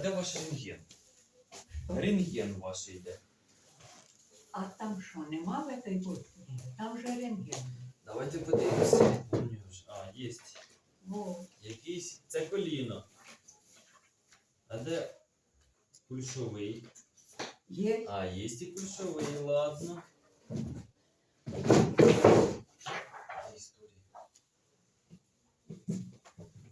де ваш рентген? Рентген ваш йде. А там що, нема в этой господи? Там же рентген. Давайте подивимося. А, є. Во. Якийсь. Це коліно. А де кульшовий? Є. А, є і кульшовий, ладно.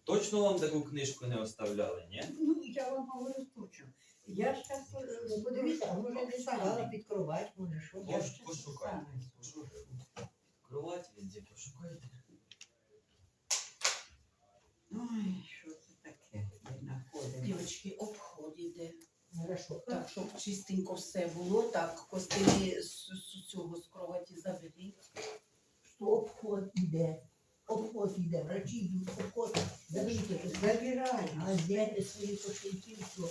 Точно вам таку книжку не оставляли, ні? Ну, я вам говорю точно. Я ж так е, Подивіться, може десь сховала під кровать, може що. Я Пош- ж пошукай. саме Пошукай. Кровать везде пошукайте. Ой, що це таке? Не знаходимо. Дівчатки, обход іде. Хорошо. Так, щоб чистенько все було, так, костелі з, з цього з кроваті заберіть. Що обход іде. Обход іде, врачі йдуть, обход. Заберіть, Забирай. а зняйте свої кошельки, все.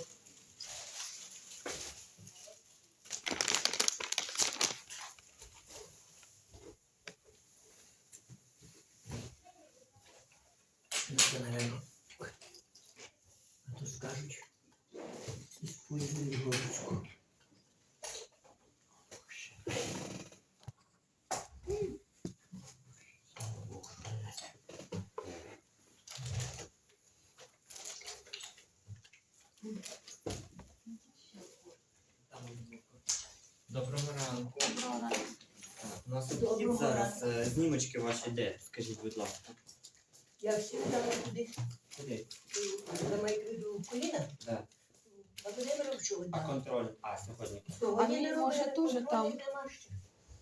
Це, наверное. А то скажуть, используй горочку. Доброго ранку. Так, У нас тут Доброго зараз е, знімочки ваші де? Скажіть, будь ласка. Я всі дала туди, Куди? за мою коліна. Да. А куди ми робимо? А контроль? А, сьогодні. Сьогодні А не він, може, теж там?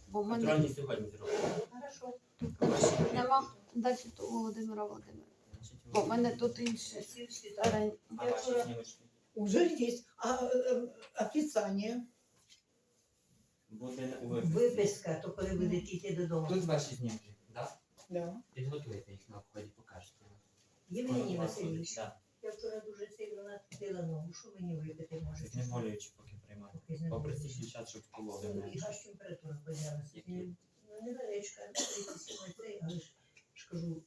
Бо в мене Контрольні сьогодні зробили. Хорошо. тут нема далі у Володимира Володимира. Значить, Бо в мене тут інше. Всі всі так. Рань- А ваші знімочки? Уже есть а, э, описание. Буде у виписці. Виписка, то коли будете йти додому. Тут ваші знімки, так? Да. Підготуйте їх на обході, покажете. Євгеній Васильович, я вчора дуже сильно натупила ногу. Що мені випити може? Знеболюючи, поки приймати. Поки знеболюючи. Попросіть дівчат, щоб кололи Ну, І аж температура. Які? Ну, невеличка, 37 цей, але ж ж кажу,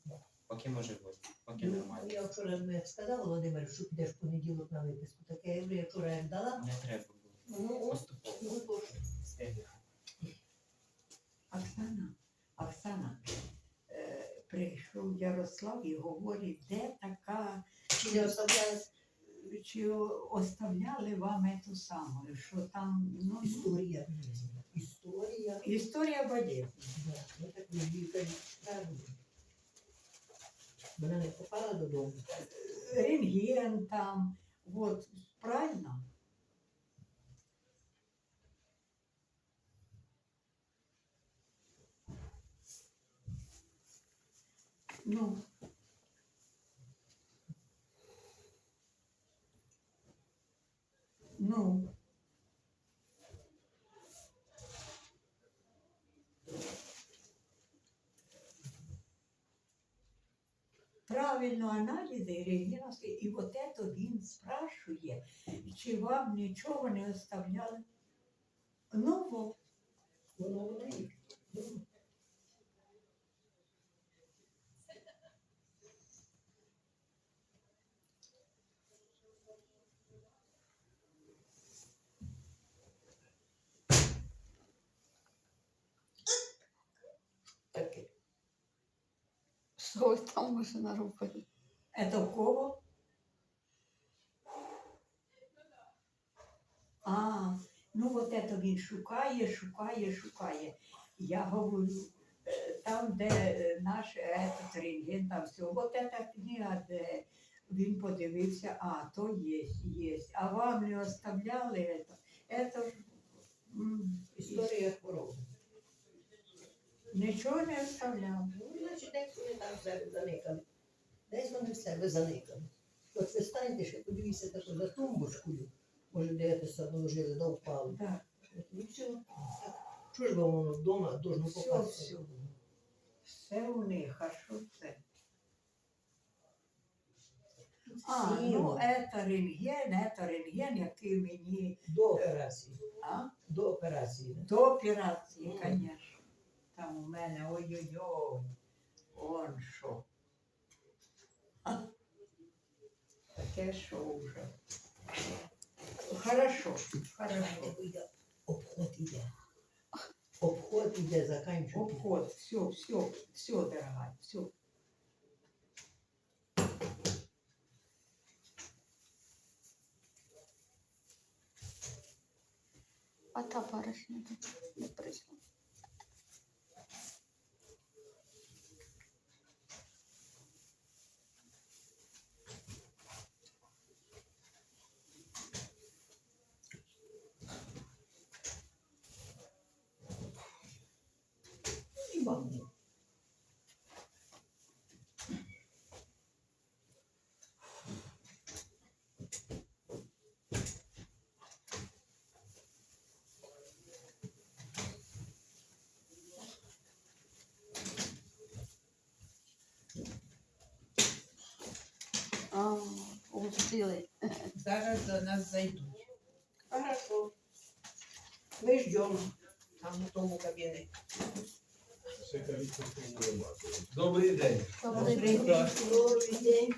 Поки може бути, поки ну, нормально. я вчора ну, як сказала Володимир, що підеш в понеділок на виписку. Так я говорю, я вчора як дала, Не треба було. ну, от, Поступово. ну, то ж. Оксана, Оксана, е, прийшов Ярослав і говорить, де така, Чи не оставляє чи оставляли вам ту саму, що там, ну, історія? Історія. історія ну кажуть, правильно. Вона не попала додому. Рентген там, от, правильно? Ну. Ну. Правильно аналізи рентгеновські, і от це він спрашує, чи вам нічого не оставляли. Ну, во. Воно Що ви там може наробили? Это в кого? А, ну от это він шукає, шукає, шукає. Я говорю, е, там, де е, наш этот рентген, там все, от эта книга, де він подивився, а, то є, є. А вам не оставляли это? Это ж м, Історія хвороби. нічого не оставляли. Значить, десь вони там себе заникали. Десь вони в себе заникали. От ви станьте, ще подивіться таку за тумбочкою. Може, де це саме ложили, да впали. Так, От, І все. Що ж вам воно вдома должно попасти? всьо. все у них, а що це? А, ну это рентген, это рентген, який мені До операції. а? До операції. до операції, звісно. Там у мене ой-ой-ой. Он що. А? Таке що вже. хорошо, хорошо. Обход іде. Обход іде, заканчується. Обход, все, все, все, дорогая, все. А та баришня тут не прийшла. І вам. А, пустили. Зараз до нас зайдуть. Хорошо. Ми ждемо там у тому кабінеті. Добрий день. Добрий Добрий день. день. Добрий день.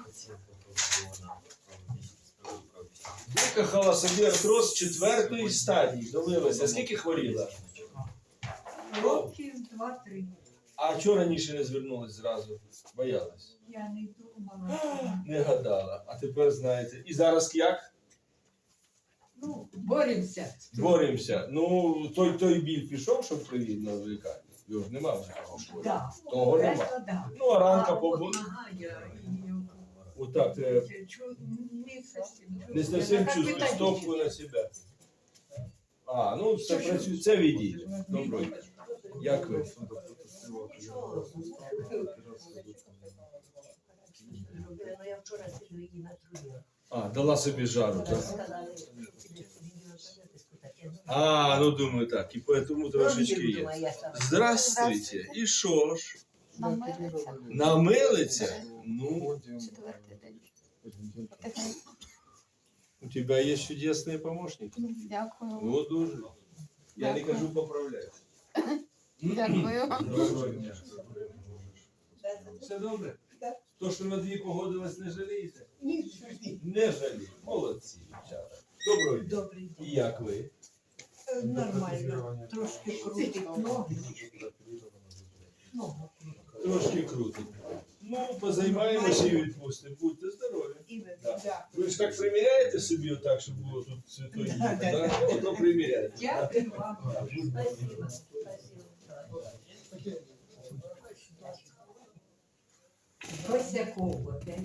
Викахала собі артроз четвертої стадії. Долилася. Скільки хворіла? Років два-три. А чого раніше не звернулась зразу? Боялась. Я не думала. Не гадала. А тепер знаєте. І зараз як? Ну, боремося. Боремося. Ну, той, той біль пішов, щоб привідно в. Його ж нема вже такого болю. Да. Того нема. Да. Ну, а ранка А по от нога, я її Отак. е, чу- не совсем Не чувствую. совсем Вона чувствую как стопку на себе. А, ну все працює. Це відійде. Дня. Як ви? Робила, ну я вчора сижу її натрудила. А, дала собі жару, так? Сказали, що підеш по відеозаписку, так я думаю, А, ну думаю так. І поэтому трошечки «Розбір, є. думаю, я сама». Здравствуйте. І що ж? Намилиться. Намилиться? Ну, Четвертий день. У тебе є чудесний помощник. Ну, Дякую. Ну, дуже. Я не кажу поправляйся. Дякую. Доброго дня. Все добре? То, що на дві погодилась, не жалієте? Ні. Не жалію. Молодці, дівчата. Доброго дня. Добрий день. І як ви? Е, Нормально. Трошки крутить ноги. Ногу крутить. Трошки крутить. Ну, позаймаємося і відпустимо. Будьте здорові. І ви- Да. да. Ви ж так приміряєте собі отак, щоб було тут святої Да, діти, да, так? Ото приміряйте. Дякую вам. Спасибо, спасибо. Ось якого. де.